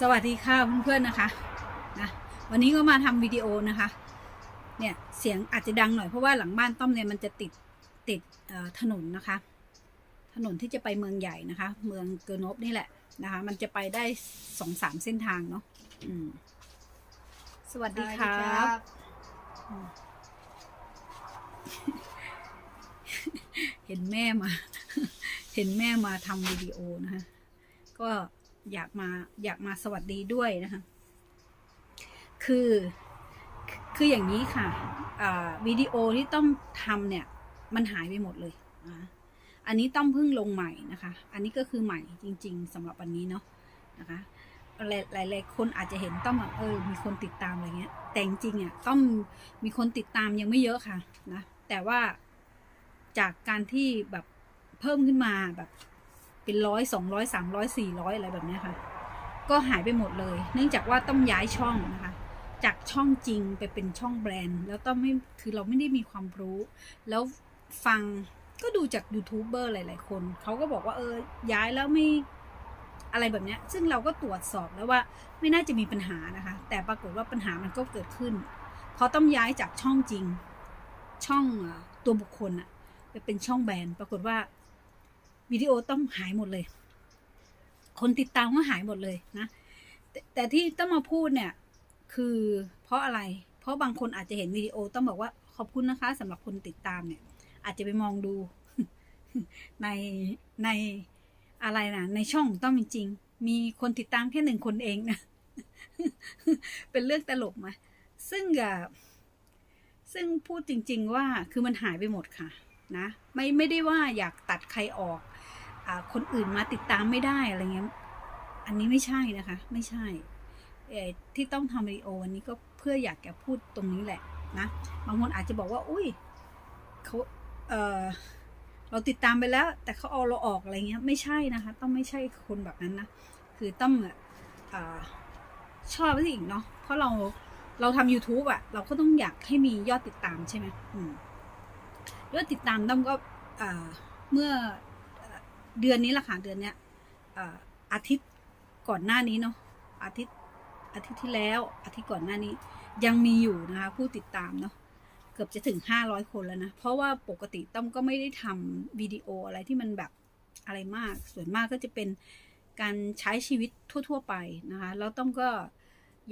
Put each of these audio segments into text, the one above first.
สวัสดีค่ะเพื่อนๆนะคะนะวันนี้ก็มาทำวิดีโอนะคะเนี่ยเสียงอาจจะดังหน่อยเพราะว่าหลังบ้านต้อมเนี่ยมันจะติดติดเอ่อถนนนะคะ ถนนที่จะไปเมืองใหญ่นะคะ เมืองเกอร์นบนี่แหละนะคะ มันจะไปได้สองสามเส้นทางเนาะอืมสวัสดีครับเห็นแม่มา เห็นแม่มาทำวิดีโอนะคะก็ อยากมาอยากมาสวัสดีด้วยนะคะ คือคืออย่างนี้ค่ะวิดีโอที่ต้องทำเนี่ย มันหายไปหมดเลยอันนี้ต้องเพิ่งลงใหม่นะคะ อันนี้ก็คือใหม่จริง ๆสำหรับวันนี้เนาะนะคะหลายหลายๆคนอาจจะเห็นต้องแบบเออ มีคนติดตามอะไรเงี้ย แต่จริงๆอะต้องมีคนติดตามยังไม่เยอะค่ะนะแต่ว่าจากการที่แบบเพิ่มขึ้นมาแบบ เป็นร้อยสองร้อยสามร้อยสี่ร้อยอะไรแบบนี้ค่ะ ก็หายไปหมดเลย เนื่องจากว่าต้องย้ายช่องนะคะ จากช่องจริงไปเป็นช่องแบรนด์ แล้วต้องไม่คือเราไม่ได้มีความรู้ แล้วฟังก็ดูจากยูทูบเบอร์หลาย ๆ คนเขาก็บอกว่าเออย้ายแล้วไม่อะไรแบบนี้ซึ่งเราก็ตรวจสอบแล้วว่าไม่น่าจะมีปัญหานะคะ แต่ปรากฏว่าปัญหามันก็เกิดขึ้น เพราะต้องย้ายจากช่องจริง ช่องตัวบุคคลอะไปเป็นช่องแบรนด์ ปรากฏว่า วิดีโอต้องหายหมดเลย คนติดตามก็หายหมดเลยนะแต่แต่ที่ต้องมาพูดเนี่ย คือเพราะอะไร เพราะบางคนอาจจะเห็นวิดีโอต้องบอกว่าขอบคุณนะคะสำหรับคนติดตามเนี่ย อาจจะไปมองดูในในอะไรนะในช่องต้องจริง มีคนติดตามแค่หนึ่งคนเองนะเป็นเรื่องตลกไหมซึ่งอะซึ่งพูดจริง ๆ ว่าคือมันหายไปหมดค่ะ นะ ไม่ไม่ได้ว่าอยากตัดใครออก คนอื่นมาติดตามไม่ได้อะไรเงี้ย อันนี้ไม่ใช่นะคะ ไม่ใช่ที่ต้องทำวิดีโอวันนี้ก็เพื่ออยากจะพูดตรงนี้แหละนะบางคนอาจจะบอกว่า อุ้ยเขาเออเราติดตามไปแล้ว แต่เขาเอาเราออกอะไรเงี้ย ไม่ใช่นะคะ ต้องไม่ใช่คนแบบนั้นนะคือต้องออชอบสิเนาะเพราะเราเราทำ YouTube อะเราก็ต้องอยากให้มียอดติดตามใช่ไหมยอดติดตามต้อมก็เมื่อ เดือนนี้แหละค่ะเดือนเนี้ยอาทิตย์ก่อนหน้านี้เนาะอาทิตย์อาทิตย์ที่แล้ว อาทิตย์ก่อนหน้านี้ ยังมีอยู่นะคะผู้ติดตามเนาะเกือบจะถึงห้าร้อยคนแล้วนะ เพราะว่าปกติต้อมก็ไม่ได้ทำวิดีโออะไรที่มันแบบอะไรมาก ส่วนมากก็จะเป็นการใช้ชีวิตทั่ว ๆ ไปนะคะแล้วต้อมก็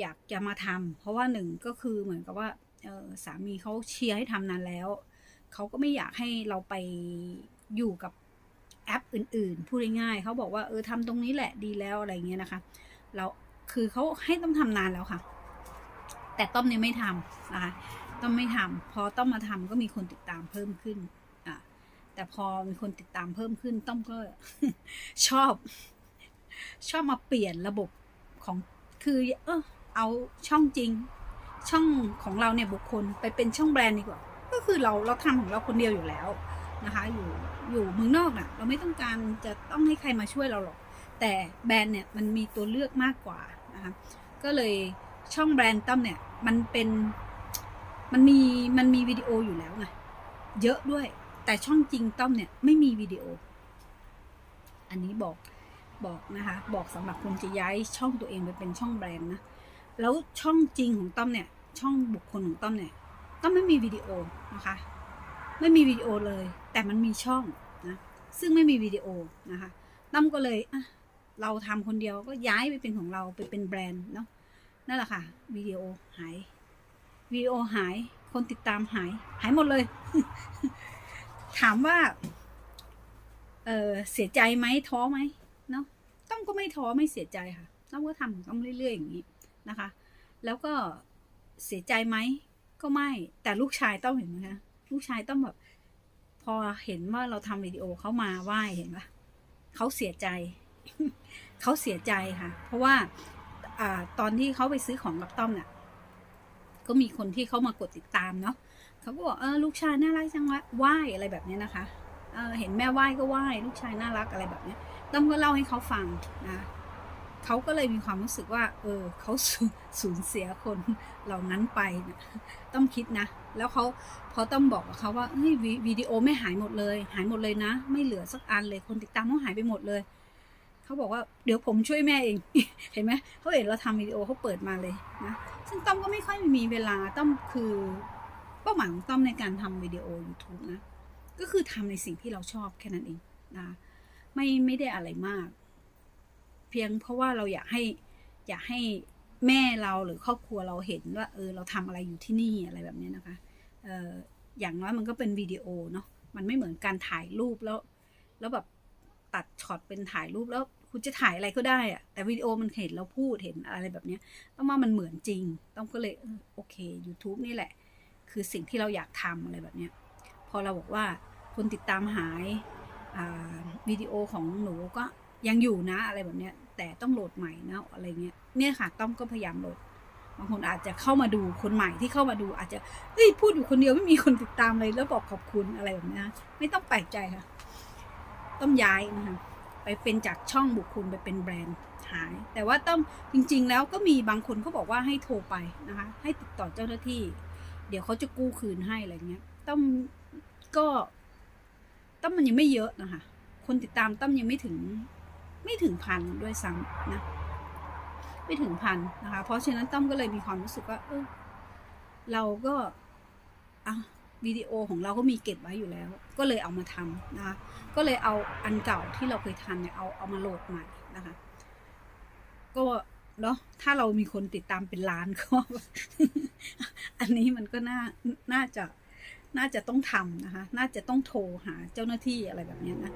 อยากจะมาทำเพราะว่าหนึ่งก็คือเหมือนกับว่าออสามีเขาเชียร์ให้ทำนานแล้ว เขาก็ไม่อยากให้เราไปอยู่กับ แอปอื่น ๆ พูดง่ายๆเขาบอกว่าเออทำตรงนี้แหละดีแล้วอะไรเงี้ยนะคะ เราคือเขาให้ต้องทำนานแล้วค่ะ แต่ต้อมเนี่ยไม่ทำนะคะต้อมไม่ทำพอต้อมมาทำก็มีคนติดตามเพิ่มขึ้นอะแต่พอมีคนติดตามเพิ่มขึ้น ต้อมก็ชอบ ชอบมาเปลี่ยนระบบของคือ เออเอาช่องจริง ช่องของเราเนี่ยบุคคลไปเป็นช่องแบรนด์ดีกว่า ก็คือเราเราทำของเราคนเดียวอยู่แล้วนะคะ อยู่อยู่เมืองนอกน่ะ เราไม่ต้องการจะต้องให้ใครมาช่วยเราหรอก แต่แบรนด์เนี่ยมันมีตัวเลือกมากกว่านะคะก็เลยช่องแบรนด์ต้อมเนี่ยมันเป็นมันมีมันมีวิดีโออยู่แล้วไงเยอะด้วย แต่ช่องจริงต้อมเนี่ยไม่มีวิดีโอ อันนี้บอกบอกนะคะ บอกสำหรับคนจะย้ายช่องตัวเองไปเป็นช่องแบรนด์นะแล้วช่องจริงของต้อมเนี่ย ช่องบุคคลของต้อมเนี่ยต้อมไม่มีวิดีโอนะคะ ไม่มีวิดีโอเลย แต่มันมีช่องนะซึ่งไม่มีวิดีโอนะคะต้อมก็เลยอะเราทำคนเดียวก็ย้ายไปเป็นของเราไปเป็นแบรนด์เนาะนั่นแหละค่ะวิดีโอหายวิดีโอหาย คนติดตามหาย หายหมดเลย ถามว่า เออเสียใจไหมท้อไหมเนาะต้อมก็ไม่ท้อไม่เสียใจค่ะต้อมก็ทำต้อมเรื่อยๆอย่างนี้นะคะ แล้วก็เสียใจไหมก็ไม่ แต่ลูกชายต้องเห็นไหมคะลูกชายต้องแบบ พอเห็นว่าเราทำวิดีโอเขามาไหว้เห็นปะเขาเสียใจ เขาเสียใจค่ะ เพราะว่าอ่าตอนที่เขาไปซื้อของกับต้อมเนี่ยก็มีคนที่เขามากดติดตามเนาะเขาก็บอกเออลูกชายน่ารักจังวะไหว้อะไรแบบนี้นะคะเออเห็นแม่ไหว้ก็ไหว้ลูกชายน่ารักอะไรแบบนี้ต้อมก็เล่าให้เขาฟังนะเขาก็เลยมีความรู้สึกว่า เออเขาสูสูญเสียคนเหล่านั้นไปนะต้องคิดนะ แล้วเขาพอต้องบอกกับเขาว่าเฮ้ยวิวิดีโอไม่หายหมดเลย หายหมดเลยนะ ไม่เหลือสักอันเลยคนติดตามเขาหายไปหมดเลยเขาบอกว่าเดี๋ยวผมช่วยแม่เอง เห็นไหมเขาเห็นเราทำวิดีโอเขาเปิดมาเลยนะซึ่งต้อมก็ไม่ค่อยมีเวลาต้อมคือเป้าหมายของต้อมในการทำวิดีโอ YouTube นะก็คือทำในสิ่งที่เราชอบแค่นั้นเองนะไม่ไม่ได้อะไรมาก เพียงเพราะว่าเราอยากให้อยากให้ แม่เราหรือครอบครัวเราเห็นว่าเออเราทำอะไรอยู่ที่นี่อะไรแบบนี้นะคะเอออย่างน้อยมันก็เป็นวิดีโอเนาะมันไม่เหมือนการถ่ายรูปแล้ว แล้วแบบตัดช็อตเป็นถ่ายรูปแล้วคุณจะถ่ายอะไรก็ได้อะแต่วิดีโอมันเห็นเราพูดเห็นอะไรแบบนี้ต้องว่ามันเหมือนจริง ต้องก็เลยโอเค YouTube นี่แหละ คือสิ่งที่เราอยากทำอะไรแบบนี้พอเราบอกว่าคนติดตามหายวิดีโอของหนูก็ยังอยู่นะอะไรแบบนี้แต่ต้องโหลดใหม่นะอะไรเงี้ย เนี่ยค่ะต้อมก็พยายามลดบางคนอาจจะเข้ามาดูคนใหม่ที่เข้ามาดูอาจจะเฮ้ยพูดอยู่คนเดียวไม่มีคนติดตามเลยแล้วบอกขอบคุณอะไรแบบนี้ยไม่ต้องแปลกใจค่ะ ต้องย้ายนะคะไปเป็นจากช่องบุคคลไปเป็นแบรนด์หาย แต่ว่าต้องจริง ๆ แล้วก็มีบางคนเขาบอกว่าให้โทรไปนะคะ ให้ติดต่อเจ้าหน้าที่ เดี๋ยวเขาจะกู้คืนให้อะไรเงี้ยต้อมก็ต้อมมันยังไม่เยอะนะคะ คนติดตามต้อมยังไม่ถึงไม่ถึงพันด้วยซ้ำนะ ไม่ถึงพันนะคะ เพราะฉะนั้นต้อมก็เลยมีความรู้สึกว่า เออเราก็อะวิดีโอของเราก็มีเก็บไว้อยู่แล้ว ก็เลยเอามาทำนะคะ ก็เลยเอาอันเก่าที่เราเคยทำเนี่ยเอาเอามาโหลดใหม่นะคะ ก็เนาะถ้าเรามีคนติดตามเป็นล้านก็อันนี้มันก็น่าน่าจะน่าจะต้องทำนะคะ น่าจะต้องโทรหาเจ้าหน้าที่อะไรแบบนี้นะ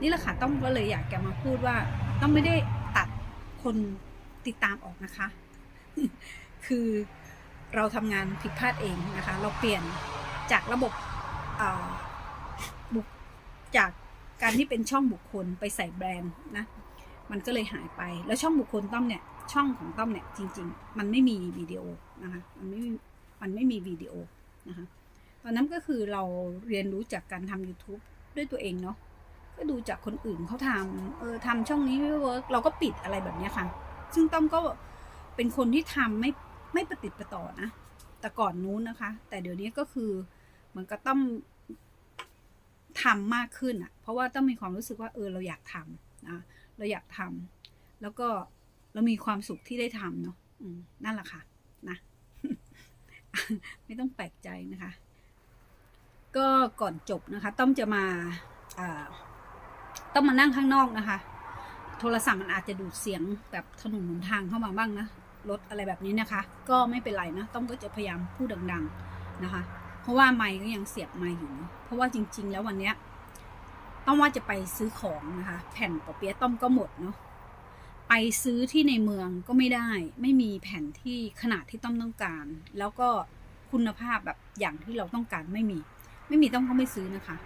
นี่แหละค่ะต้องก็เลยอยากจะมาพูดว่า ต้องไม่ได้ตัดคน ติดตามออกนะคะ คือเราทำงานผิดพลาดเองนะคะ เราเปลี่ยนจากระบบบุกจากการที่เป็นช่องบุคคลไปใส่แบรนด์นะ มันก็เลยหายไป แล้วช่องบุคคลต้อมเนี่ย ช่องของต้อมเนี่ยจริง ๆ มันไม่มีวิดีโอนะคะ มันไม่มีมันไม่มีวิดีโอนะคะ ตอนนั้นก็คือเราเรียนรู้จากการทำ YouTube ด้วยตัวเองเนาะ ก็ดูจากคนอื่นเขาทำเออทำช่องนี้ไม่เวิร์กเราก็ปิดอะไรแบบนี้ค่ะ ซึ่งต้อมก็เป็นคนที่ทำไม่ไม่ประติดประต่อนะ แต่ก่อนนู้นนะคะ แต่เดี๋ยวนี้ก็คือเหมือนกับต้อมทำมากขึ้นอะเพราะว่าต้องมีความรู้สึกว่าเออเราอยากทำนะเราอยากทำแล้วก็เรามีความสุขที่ได้ทำเนาะนั่นแหละค่ะนะ ไม่ต้องแปลกใจนะคะ ก็ก่อนจบนะคะ ต้อมจะมาอ่าต้องมานั่งข้างนอกนะคะ โทรศัพท์มันอาจจะดูดเสียงแบบถนนหนทางเข้ามาบ้างนะรถอะไรแบบนี้นะคะ ก็ไม่เป็นไรนะ ต้องก็จะพยายามพูดดัง ๆนะคะ เพราะว่าไมค์ก็ยังเสียบไมค์อยู่เนะเพราะว่าจริง ๆ แล้ววันเนี้ยต้องว่าจะไปซื้อของนะคะ แผ่นปอเปี๊ยะต้อมก็หมดเนาะไปซื้อที่ในเมืองก็ไม่ได้ ไม่มีแผ่นที่ขนาดที่ต้อมต้องการ แล้วก็คุณภาพแบบอย่างที่เราต้องการไม่มี ไม่มีต้องก็ไม่ซื้อนะคะ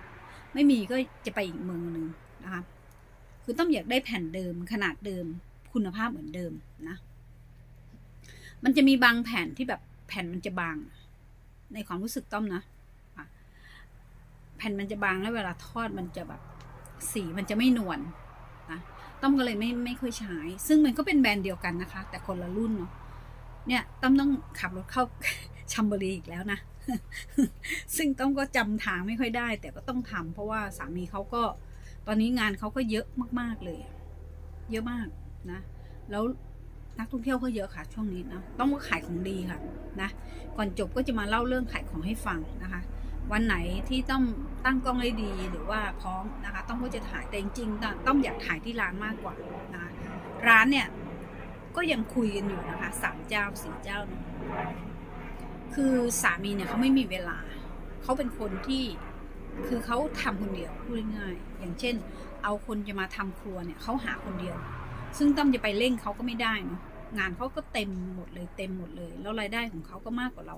ไม่มีก็จะไปอีกเมืองหนึ่งนะคะ คือต้องอยากได้แผ่นเดิมขนาดเดิมคุณภาพเหมือนเดิมนะ มันจะมีบางแผ่นที่แบบแผ่นมันจะบาง ในความรู้สึกต้อมนะแผ่นมันจะบางแล้วเวลาทอดมันจะแบบสีมันจะไม่นวลนะต้อมก็เลยไม่ไม่ค่อยใช้ ซึ่งมันก็เป็นแบรนด์เดียวกันนะคะ แต่คนละรุ่นเนาะเนี่ยต้อมต้องขับรถเข้าชัมบรีอีกแล้วนะ ซึ่งต้องก็จำทางไม่ค่อยได้ แต่ก็ต้องทำเพราะว่าสามีเขาก็ ตอนนี้งานเขาก็เยอะมากๆเลย เยอะมากนะ แล้วนักท่องเที่ยวก็เยอะค่ะช่วงนี้นะ ต้องมาขายของดีค่ะนะ ก่อนจบก็จะมาเล่าเรื่องขายของให้ฟังนะคะ วันไหนที่ต้องตั้งกล้องได้ดีหรือว่าพร้อมนะคะ ต้องก็จะถ่ายแต่จริงๆต้องอยากถ่ายที่ร้านมากกว่านะร้านเนี่ยก็ยังคุยกันอยู่นะคะสามเจ้าสี่เจ้านะคือสามีเนี่ยเขาไม่มีเวลา เขาเป็นคนที่ คือเขาทำคนเดียวพูดง่ายๆอย่างเช่น เอาคนจะมาทำครัวเนี่ยเขาหาคนเดียว ซึ่งต้อมจะไปเร่งเขาก็ไม่ได้เนาะงานเขาก็เต็มหมดเลยเต็มหมดเลย แล้วรายได้ของเขาก็มากกว่าเรา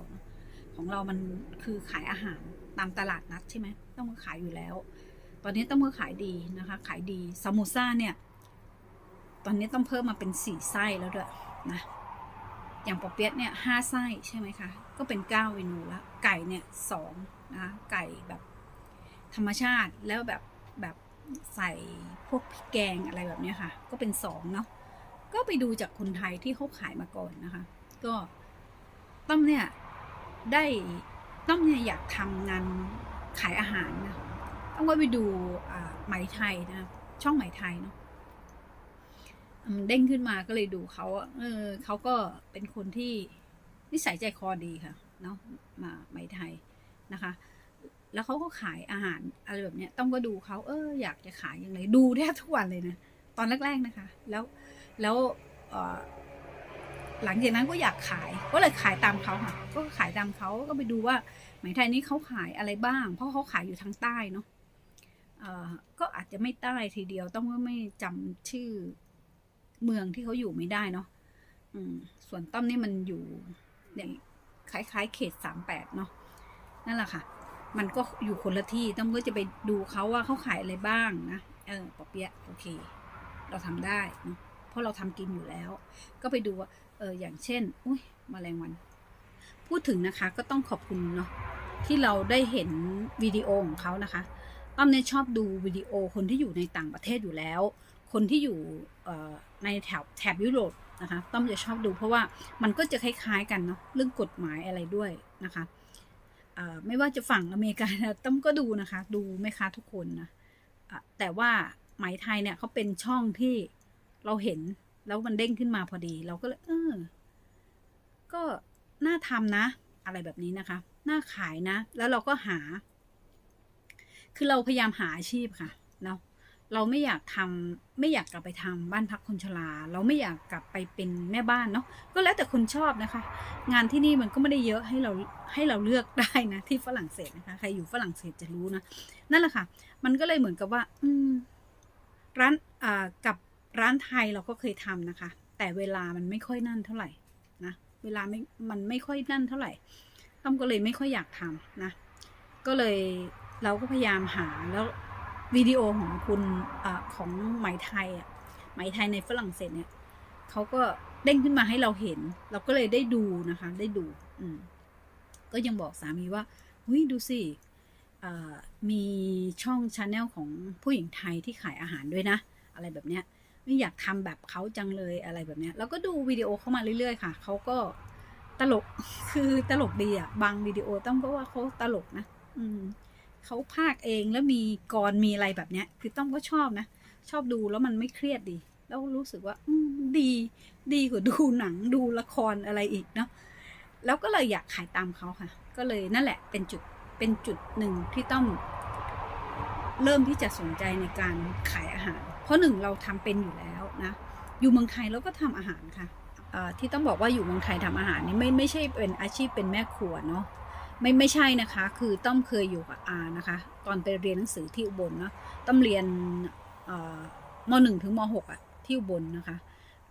ของเรามันคือขายอาหารตามตลาดนัดใช่ไหมต้องมาขายอยู่แล้ว ตอนนี้ต้องมาขายดีนะคะ ขายดีซามูซ่าเนี่ย ตอนนี้ต้องเพิ่มมาเป็นสี่ไส้แล้วด้วยนะอย่างปอเปี๊ยะเนี่ยห้าไส้ใช่ไหมคะ ก็เป็นเก้าเมนูละไก่เนี่ยสองนะะไก่แบบ ธรรมชาติแล้วแบบแบบใส่พวกพริกแกงอะไรแบบนี้ค่ะ ก็เป็นสองเนาะก็ไปดูจากคนไทยที่เขาขายมาก่อนนะคะ ก็ต้อมเนี่ยได้ต้อมเนี่ยอยากทำงานขายอาหารนะต้องก็ไปดูอ่าไหมไทยนะ ช่องไหมไทยเนาะเด้งขึ้นมาก็เลยดูเขาเออเขาก็เป็นคนที่นิสัยใจคอดีค่ะ เนาะมาไหมไทยนะคะ แล้วเขาก็ขายอาหารอะไรแบบเนี้ย ต้องก็ดูเขาเอออยากจะขายยังไงดูแทบทุกวันเลยนะ ตอนแรกๆนะคะ แล้วแล้วหลังจากนั้นก็อยากขายก็เลยขายตามเขาค่ะ ก็ขายตามเขาก็ไปดูว่าหมไทยนี้เขาขายอะไรบ้าง เพราะเขาขายอยู่ทางใต้เนาะก็อาจจะไม่ใต้ทีเดียวต้องว่าไม่จำชื่อเมืองที่เขาอยู่ไม่ได้เนาะส่วนต้อมนี่มันอยู่อย่างคล้ายๆ เขตสามแปดเนาะนั่นแหละค่ะ มันก็อยู่คนละที่ต้อมก็จะไปดูเขาว่าเขาขายอะไรบ้างนะเออปอเปี๊ยะโอเค เราทำได้เนาะเพราะเราทำกินอยู่แล้ว ก็ไปดูว่าเอออย่างเช่น อุ้ยมแมลงวัน พูดถึงนะคะก็ต้องขอบคุณเนาะที่เราได้เห็นวิดีโอของเขานะคะต้อมเนี่ยชอบดูวิดีโอคนที่อยู่ในต่างประเทศอยู่แล้ว คนที่อยู่ในแถบแถบยุโรปนะคะต้อมจะชอบดูเพราะว่ามันก็จะคล้ายๆกันเนาะเรื่องกฎหมายอะไรด้วยนะคะ ไม่ว่าจะฝั่งอเมริกานะต้องก็ดูนะคะ ดูไหมคะทุกคนนะะแต่ว่าไหมไทยเนี่ยเขาเป็นช่องที่เราเห็นแล้วมันเด้งขึ้นมาพอดี เราก็เลยเออ ก็น่าทำนะ อะไรแบบนี้นะคะ น่าขายนะ แล้วเราก็หา คือเราพยายามหาอาชีพค่ะ เนาะ เราไม่อยากทำไม่อยากกลับไปทำบ้านพักคนชรา เราไม่อยากกลับไปเป็นแม่บ้านเนาะก็แล้วแต่คนชอบนะคะ งานที่นี่มันก็ไม่ได้เยอะให้เราให้เราเลือกได้นะที่ฝรั่งเศสนะคะใครอยู่ฝรั่งเศสจะรู้นะนั่นแหละค่ะ มันก็เลยเหมือนกับว่า อืม ร้านอ่ากับร้านไทยเราก็เคยทำนะคะ แต่เวลามันไม่ค่อยนั่นเท่าไหร่นะเวลาไม่มันไม่ค่อยนั่นเท่าไหร่ต้อมก็เลยไม่ค่อยอยากทำนะ ก็เลยเราก็พยายามหาแล้ว วิดีโอของคุณอของไหมไทยอะไหมไทยในฝรั่งเศสเนี่ยเขาก็เด้งขึ้นมาให้เราเห็น เราก็เลยได้ดูนะคะ ได้ดู อืมก็ยังบอกสามีว่าเฮ้ยดูสิมีช่องชาแนลของผู้หญิงไทยที่ขายอาหารด้วยนะ อะไรแบบเนี้ยไม่อยากทำแบบเขาจังเลยอะไรแบบเนี้ยแล้วก็ดูวิดีโอเข้ามาเรื่อยๆค่ะเขาก็ตลกคือตลกดีอะบางวิดีโอต้องก็ว่าเขาตลกนะ อืม เขาพากย์เองแล้วมีกรมีอะไรแบบเนี้ย คือต้อมก็ชอบนะ ชอบดูแล้วมันไม่เครียดดี แล้วรู้สึกว่าอดี ดีกว่าดูหนังดูละครอะไรอีกเนาะแล้วก็เลยอยากขายตามเขาค่ะ ก็เลยนั่นแหละเป็นจุดเป็นจุดหนึ่งที่ต้องเริ่มที่จะสนใจในการขายอาหาร เพราะหนึ่งเราทำเป็นอยู่แล้วนะ อยู่เมืองไทยเราก็ทำอาหารค่ะที่ต้องบอกว่าอยู่เมืองไทยทำอาหารนี่ไม่ไม่ใช่เป็นอาชีพเป็นแม่ครัวเนาะ ไม่ไม่ใช่นะคะ คือต้อมเคยอยู่กับอานะคะ ตอนไปเรียนหนังสือที่อุบลเนาะต้อมเรียนมหนึ่งถึงมหกอะที่อุบลนะคะ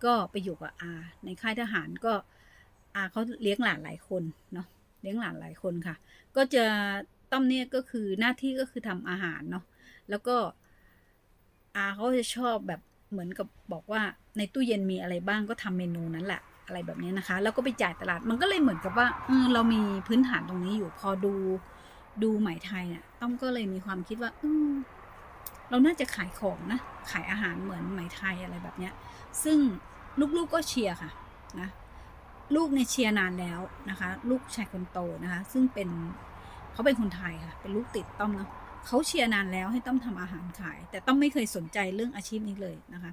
ก็ไปอยู่กับอาในค่ายทหารก็อาเขาเลี้ยงหลานหลายคนเนาะเลี้ยงหลานหลายคนค่ะ ก็จะต้อมเนี่ยก็คือหน้าที่ก็คือทำอาหารเนาะแล้วก็อาเขาจะชอบแบบเหมือนกับบอกว่าในตู้เย็นมีอะไรบ้างก็ทำเมนูนั้นแหละ อะไรแบบนี้นะคะ แล้วก็ไปจ่ายตลาดมันก็เลยเหมือนกับว่าเออเรามีพื้นฐานตรงนี้อยู่พอดูดูไหมไทยเนี่ยต้อมก็เลยมีความคิดว่าเออเราน่าจะขายของนะ ขายอาหารเหมือนไหมไทยอะไรแบบเนี้ย ซึ่งลูกๆก็เชียร์ค่ะนะลูกในยเชียร์นานแล้วนะคะ ลูกชายคนโตนะคะ ซึ่งเป็นเขาเป็นคนไทยค่ะ เป็นลูกติดต้อมเนาะเขาเชียร์นานแล้วให้ต้อมทำอาหารขาย แต่ต้อมไม่เคยสนใจเรื่องอาชีพนี้เลยนะคะ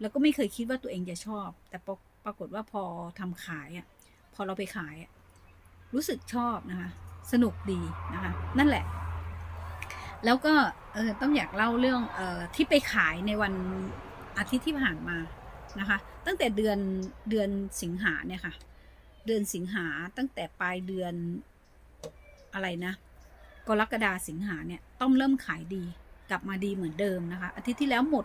แล้วก็ไม่เคยคิดว่าตัวเองจะชอบ แต่ ปรากฏว่าพอทำขายอะพอเราไปขายอะรู้สึกชอบนะคะ สนุกดีนะคะ นั่นแหละ แล้วก็เออต้องอยากเล่าเรื่องเออที่ไปขายในวันอาทิตย์ที่ผ่านมานะคะ ตั้งแต่เดือนเดือนสิงหาเนี่ยค่ะ เดือนสิงหาตั้งแต่ปลายเดือนอะไรนะกรกฎาสิงหาเนี่ยต้อมเริ่มขายดีกลับมาดีเหมือนเดิมนะคะ อาทิตย์ที่แล้วหมด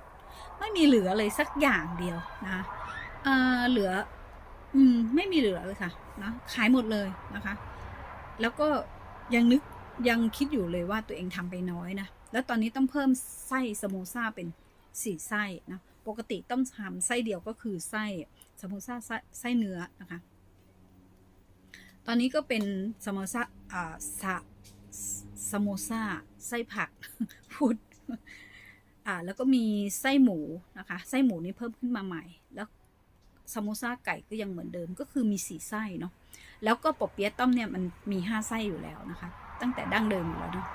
ไม่มีเหลือเลยสักอย่างเดียวนะเอ่อเหลือ อืม ไม่มีเหลือเลยค่ะนะขายหมดเลยนะคะ แล้วก็ยังนึกยังคิดอยู่เลยว่าตัวเองทำไปน้อยนะ แล้วตอนนี้ต้องเพิ่มไส้สโมซ่าเป็นสี่ไส้นะ ปกติต้องทำไส้เดียวก็คือไส้สโมซ่าไส้ไส้เนื้อนะคะ ตอนนี้ก็เป็นสโมซ่าอ่าสะสโมซ่าไส้ผักพูดอ่าแล้วก็มีไส้หมูนะคะ ไส้หมูนี่เพิ่มขึ้นมาใหม่ แล้วสโซ่าไก่ก็ยังเหมือนเดิมก็คือมีสี่ไส้เนาะแล้วก็ปอเปี๊ยะต้มเนี่ยมันมีห้าไส้อยู่แล้วนะคะ ตั้งแต่ดั้งเดิมอยู่แล้วเนาะ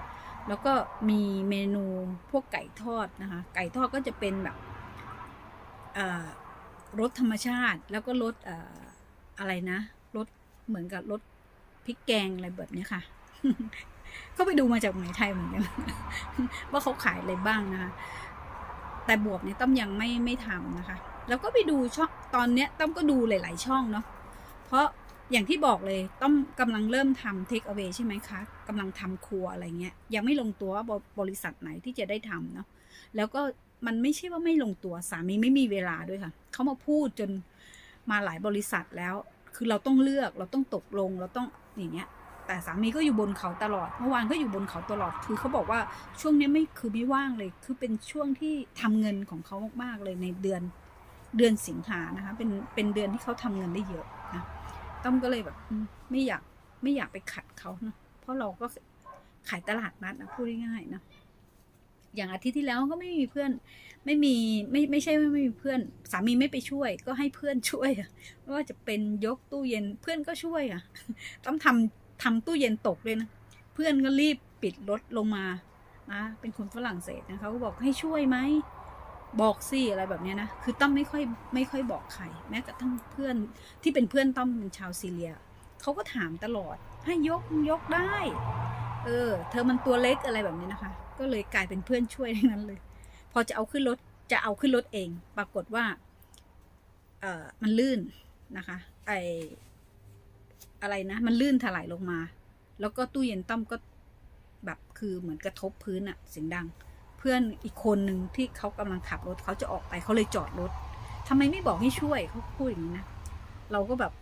แล้วก็มีเมนูพวกไก่ทอดนะคะ ไก่ทอดก็จะเป็นแบบรถธรรมชาติ แล้วก็รถเอ่อะไรนะรถเหมือนกับรถพริกแกงอะไรแบบนี้ค่ะก็ไปดูมาจากไหนไทยเหมือนกันว่าเขาขายอะไรบ้างนะคะ แต่บวกเนี่ยต้มยังไม่ไม่ทำนะคะ แล้วก็ไปดูช่องตอนเนี้ยต้อมก็ดูหลาย ๆ ช่องเนาะเพราะอย่างที่บอกเลยต้อมกำลังเริ่มทำ take away ใช่ไหมคะกำลังทำครัวอะไรเงี้ยยังไม่ลงตัวว่าบริษัทไหนที่จะได้ทำเนาะแล้วก็มันไม่ใช่ว่าไม่ลงตัวสามีไม่มีเวลาด้วยค่ะเขามาพูดจนมาหลายบริษัทแล้ว คือเราต้องเลือกเราต้องตกลงเราต้องอย่างเงี้ยแต่สามีก็อยู่บนเขาตลอด เมื่อวานก็อยู่บนเขาตลอด คือเขาบอกว่าช่วงนี้ไม่คือไม่ว่างเลย คือเป็นช่วงที่ทำเงินของเขามากๆเลยในเดือน เดือนสิงหานะคะ เป็นเป็นเดือนที่เขาทำเงินได้เยอะนะต้อมก็เลยแบบไม่อยากไม่อยากไปขัดเขาเนะเพราะเราก็ขายตลาดนัดนะพูดง่ายๆนะอย่างอาทิตย์ที่แล้วก็ไม่มีเพื่อน ไม่มีไม่ไม่ใช่ไม่มีเพื่อน สามีไม่ไปช่วย ก็ให้เพื่อนช่วยอะไม่ว่าจะเป็นยกตู้เย็นเพื่อนก็ช่วยอะต้องทำทำตู้เย็นตกเลยนะเพื่อนก็รีบปิดรถลงมานะเป็นคนฝรั่งเศสนะเขาก็บอกให้ช่วยไหม บอกสิอะไรแบบนี้นะ คือต้อมไม่ค่อยไม่ค่อยบอกใคร แม้กระทั่งเพื่อนที่เป็นเพื่อนต้อมเป็นชาวซีเรีย เขาก็ถามตลอด ให้ยกยกได้ เออ เธอมันตัวเล็กอะไรแบบนี้นะคะ ก็เลยกลายเป็นเพื่อนช่วยทั้งนั้นเลย พอจะเอาขึ้นรถจะเอาขึ้นรถเอง ปรากฏว่า เออมันลื่นนะคะ ไออะไรนะ มันลื่นถลายลงมา แล้วก็ตู้เย็นต้อมก็แบบคือเหมือนกระทบพื้นอะเสียงดัง พื่อนอีกคนหนึ่งที่เขากำลังขับรถเขาจะออกไปเขาเลยจอดรถทำไมไม่บอกให้ช่วยเขาพูดอย่างนี้นะเราก็แบบ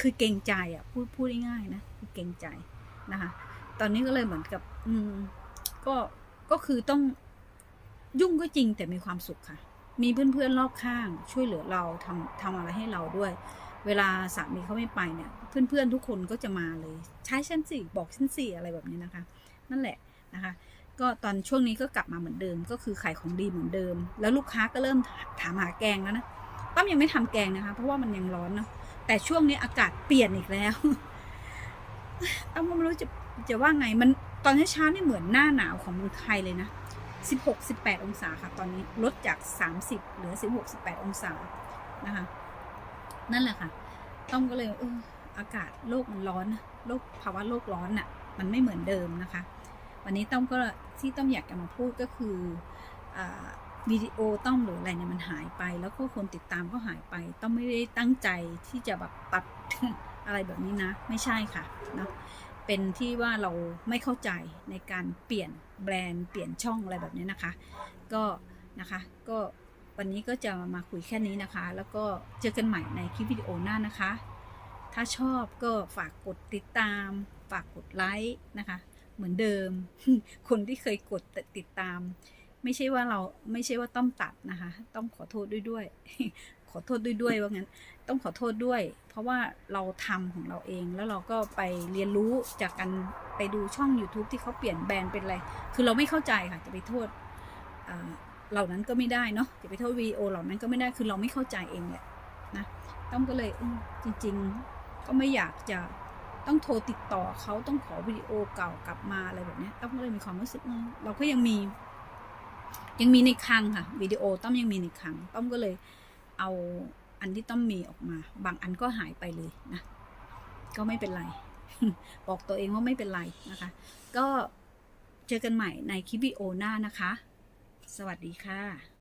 คือเกรงใจอะพูดพูดง่ายๆนะคือเกรงใจนะคะ ตอนนี้ก็เลยเหมือนกับ อืม ก็ก็คือต้องยุ่งก็จริงแต่มีความสุขค่ะ มีเพื่อนๆรอบข้าง ช่วยเหลือเราทำทำอะไรให้เราด้วย เวลาสามีเขาไม่ไปเนี่ย เพื่อนๆทุกคนก็จะมาเลย ใช้ฉันสิบอกฉันสิอะไรแบบนี้นะคะ นั่นแหละนะคะ ก็ตอนช่วงนี้ก็กลับมาเหมือนเดิม ก็คือขายของดีเหมือนเดิม แล้วลูกค้าก็เริ่มถามหาแกงแล้วนะต้อมยังไม่ทำแกงนะคะ เพราะว่ามันยังร้อนเนาะแต่ช่วงนี้อากาศเปลี่ยนอีกแล้วต้อมไม่รู้จะจะว่าไงมันตอนเช้าๆนี่เหมือนหน้าหนาวของเมืองไทยเลยนะ16 18 องศาค่ะตอนนี้ลดจาก 30 เหลือ 16 18 องศานะคะ นั่นแหละค่ะ ต้องก็เลยเอออากาศโลกมันร้อน โลกภาวะโลกร้อนน่ะ มันไม่เหมือนเดิมนะคะ วันนี้ต้อมก็ที่ต้อมอยากจะมาพูดก็คืออวิดีโอต้อมหรืออะไรเนี่ยมันหายไป แล้วก็คนติดตามก็หายไป ต้องไม่ได้ตั้งใจที่จะแบบตัดอะไรแบบนี้นะ ไม่ใช่ค่ะเนาะเป็นที่ว่าเราไม่เข้าใจในการเปลี่ยนแบรนด์เปลี่ยนช่องอะไรแบบนี้นะคะ ก็นะคะก็วันนี้ก็จะมาคุยแค่นี้นะคะ แล้วก็เจอกันใหม่ในคลิปวิดีโอหน้านะคะ ถ้าชอบก็ฝากกดติดตาม ฝากกดไลค์นะคะ เหมือนเดิม คนที่เคยกดติดตาม ไม่ใช่ว่าเราไม่ใช่ว่าต้องตัดนะคะ ต้องขอโทษด้วยด้วย ขอโทษด้วยด้วยว่างั้น ต้องขอโทษด้วย เพราะว่าเราทำของเราเองแล้วเราก็ไปเรียนรู้จากการไปดูช่อง YouTube ที่เขาเปลี่ยนแบรนด์เป็นอะไร คือเราไม่เข้าใจค่ะจะไปโทษเหล่านั้นก็ไม่ได้เนาะจะไปโทษวีโอเหล่านั้นก็ไม่ได้คือเราไม่เข้าใจเองแหละนะต้องก็เลยจริง ๆ ก็ไม่อยากจะ ต้องโทรติดต่อเขาต้องขอวิดีโอเก่ากลับมาอะไรแบบนี้ต้องก็เลยมีความรู้สึกเออเราก็ยังมี ยังมีในคลังค่ะวิดีโอต้อมยังมีในคลังต้อมก็เลยเอาอันที่ต้อมมีออกมา บางอันก็หายไปเลยนะก็ไม่เป็นไร บอกตัวเองว่าไม่เป็นไรนะคะ ก็เจอกันใหม่ในคลิปวิดีโอหน้านะคะ สวัสดีค่ะ